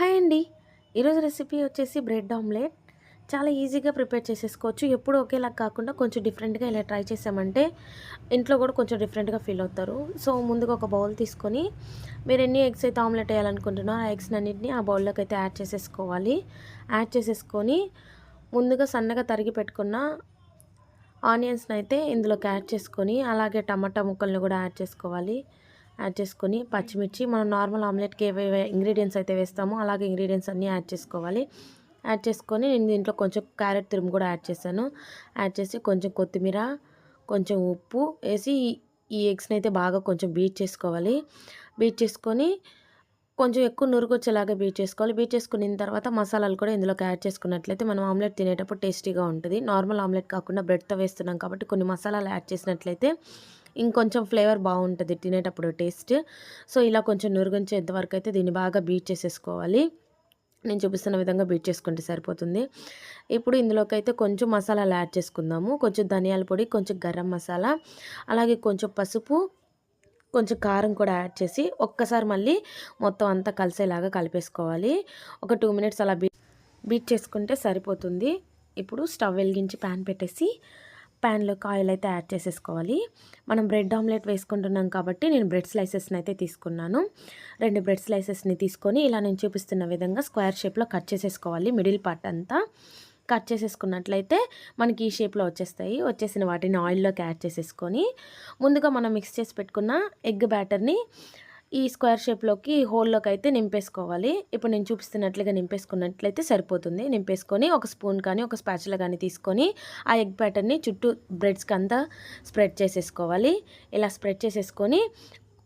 Hi అండి. ఈరోజు recipe వచ్చేసి బ్రెడ్ ఆమ్లెట్. చాలా ఈజీగా ప్రిపేర్ చేసేసుకోవచ్చు. ఎప్పుడు ఒకేలా కాకుండా కొంచెం డిఫరెంట్గా ఇలా ట్రై చేసామంటే ఇంట్లో కూడా కొంచెం డిఫరెంట్గా ఫీల్ అవుతారు. సో ముందుగా ఒక బౌల్ తీసుకొని మీరు ఎన్ని ఎగ్స్ అయితే ఆమ్లెట్ వేయాలనుకుంటున్నారో ఆ ఎగ్స్ అన్నింటినీ ఆ బౌల్లోకి అయితే యాడ్ చేసేసుకోవాలి. యాడ్ చేసేసుకొని ముందుగా సన్నగా తరిగి పెట్టుకున్న ఆనియన్స్ని అయితే ఇందులోకి యాడ్ చేసుకొని అలాగే టమాటా ముక్కల్ని కూడా యాడ్ చేసుకోవాలి. యాడ్ చేసుకొని పచ్చిమిర్చి మనం నార్మల్ ఆమ్లెట్కి ఏవే ఇంగ్రీడియంట్స్ అయితే వేస్తామో అలాగే ఇంగ్రీడియంట్స్ అన్నీ యాడ్ చేసుకోవాలి. యాడ్ చేసుకొని నేను దీంట్లో కొంచెం క్యారెట్ తురుము కూడా యాడ్ చేశాను. యాడ్ చేసి కొంచెం కొత్తిమీర కొంచెం ఉప్పు వేసి ఈ ఎగ్స్ని అయితే బాగా కొంచెం బీట్ చేసుకోవాలి. బీట్ చేసుకొని కొంచెం ఎక్కువ నురుగొచ్చేలాగా బీట్ చేసుకోవాలి. బీట్ చేసుకున్న తర్వాత మసాలాలు కూడా ఇందులోకి యాడ్ చేసుకున్నట్లయితే మనం ఆమ్లెట్ తినేటప్పుడు టేస్టీగా ఉంటుంది. నార్మల్ ఆమ్లెట్ కాకుండా బ్రెడ్తో వేస్తున్నాం కాబట్టి కొన్ని మసాలాలు యాడ్ చేసినట్లయితే ఇంకొంచెం ఫ్లేవర్ బాగుంటుంది తినేటప్పుడు టేస్ట్. సో ఇలా కొంచెం నురుగొంచేంతవరకు అయితే దీన్ని బాగా బీట్ చేసేసుకోవాలి. నేను చూపిస్తున్న విధంగా బీట్ చేసుకుంటే సరిపోతుంది. ఇప్పుడు ఇందులోకి అయితే కొంచెం మసాలాలు యాడ్ చేసుకుందాము. కొంచెం ధనియాల పొడి కొంచెం గరం మసాలా అలాగే కొంచెం పసుపు కొంచెం కారం కూడా యాడ్ చేసి ఒక్కసారి మళ్ళీ మొత్తం అంతా కలిసేలాగా కలిపేసుకోవాలి. ఒక టూ మినిట్స్ అలా బీట్ బీట్ చేసుకుంటే సరిపోతుంది. ఇప్పుడు స్టవ్ వెలిగించి ప్యాన్ పెట్టేసి ప్యాన్లోకి ఆయిల్ అయితే యాడ్ చేసేసుకోవాలి. మనం బ్రెడ్ ఆమ్లెట్ వేసుకుంటున్నాం కాబట్టి నేను బ్రెడ్ స్లైసెస్ని అయితే తీసుకున్నాను. రెండు బ్రెడ్ స్లైసెస్ని తీసుకొని ఇలా నేను చూపిస్తున్న విధంగా స్క్వేర్ షేప్లో కట్ చేసేసుకోవాలి మిడిల్ పార్ట్ అంతా. కట్ చేసేసుకున్నట్లయితే మనకి ఈ షేప్లో వచ్చేస్తాయి. వచ్చేసిన వాటిని ఆయిల్లోకి యాడ్ చేసేసుకొని ముందుగా మనం మిక్స్ చేసి పెట్టుకున్న ఎగ్ బ్యాటర్ని ఈ స్క్వేర్ షేప్లోకి హోల్లోకి అయితే నింపేసుకోవాలి. ఇప్పుడు నేను చూపిస్తున్నట్లుగా నింపేసుకున్నట్లయితే సరిపోతుంది. నింపేసుకొని ఒక స్పూన్ కానీ ఒక స్పాచుల కానీ తీసుకొని ఆ ఎగ్ ప్యాటర్ని చుట్టూ బ్రెడ్స్కి అంతా స్ప్రెడ్ చేసేసుకోవాలి. ఇలా స్ప్రెడ్ చేసేసుకొని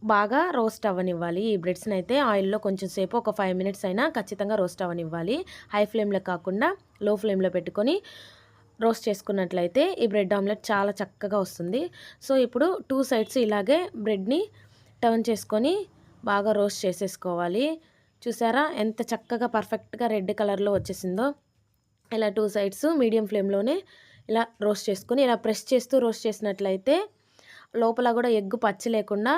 బాగా రోస్ట్ అవ్వనివ్వాలి. ఈ బ్రెడ్స్ని అయితే ఆయిల్లో కొంచెం సేపు ఒక ఫైవ్ మినిట్స్ అయినా ఖచ్చితంగా రోస్ట్ అవ్వనివ్వాలి. హై ఫ్లేమ్లో కాకుండా లో ఫ్లేమ్లో పెట్టుకొని రోస్ట్ చేసుకున్నట్లయితే ఈ బ్రెడ్ ఆమ్లెట్ చాలా చక్కగా వస్తుంది. సో ఇప్పుడు టూ సైడ్స్ ఇలాగే బ్రెడ్ని టర్న్ చేసుకొని బాగా రోస్ట్ చేసేసుకోవాలి. చూసారా? ఎంత చక్కగా పర్ఫెక్ట్గా రెడ్ కలర్లో వచ్చేసిందో. ఇలా టూ సైడ్స్ మీడియం ఫ్లేమ్లోనే ఇలా రోస్ట్ చేసుకొని ఇలా ప్రెస్ చేస్తూ రోస్ట్ చేసినట్లయితే లోపల కూడా ఎగ్గు పచ్చి లేకుండా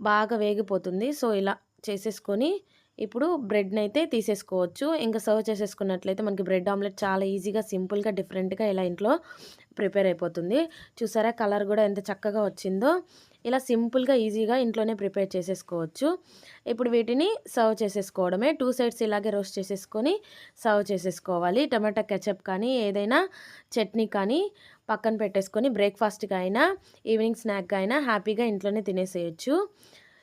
బాగా వేగిపోతుంది. సో ఇలా చేసేసుకొని ఇప్పుడు బ్రెడ్ని అయితే తీసేసుకోవచ్చు. ఇంకా సర్వ్ చేసేసుకున్నట్లయితే మనకి బ్రెడ్ ఆమ్లెట్ చాలా ఈజీగా సింపుల్గా డిఫరెంట్గా ఇలా ఇంట్లో ప్రిపేర్ అయిపోతుంది. చూసారా కలర్ కూడా ఎంత చక్కగా వచ్చిందో. ఇలా సింపుల్గా ఈజీగా ఇంట్లోనే ప్రిపేర్ చేసేసుకోవచ్చు. ఇప్పుడు వీటిని సర్వ్ చేసేసుకోవడమే. టూ సైడ్స్ ఇలాగే రోస్ట్ చేసేసుకొని సర్వ్ చేసేసుకోవాలి. టమాటా కెచప్ కానీ ఏదైనా చట్నీ కానీ పక్కన పెట్టేసుకొని బ్రేక్ఫాస్ట్గా అయినా ఈవినింగ్ స్నాక్గా అయినా హ్యాపీగా ఇంట్లోనే తినేసేయచ్చు.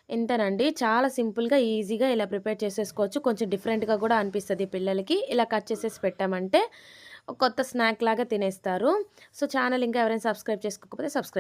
ఇంతనండి చాలా సింపుల్గా ఈజీగా ఇలా ప్రిపేర్ చేసేసుకోవచ్చు. కొంచెం డిఫరెంట్గా కూడా అనిపిస్తుంది పిల్లలకి. ఇలా కట్ చేసేసి పెట్టామంటే కొత్త స్నాక్ లాగా తినేస్తారు. సో ఛానల్ ఇంకా ఎవరైనా సబ్స్క్రైబ్ చేసుకోకపోతే సబ్స్క్రైబ్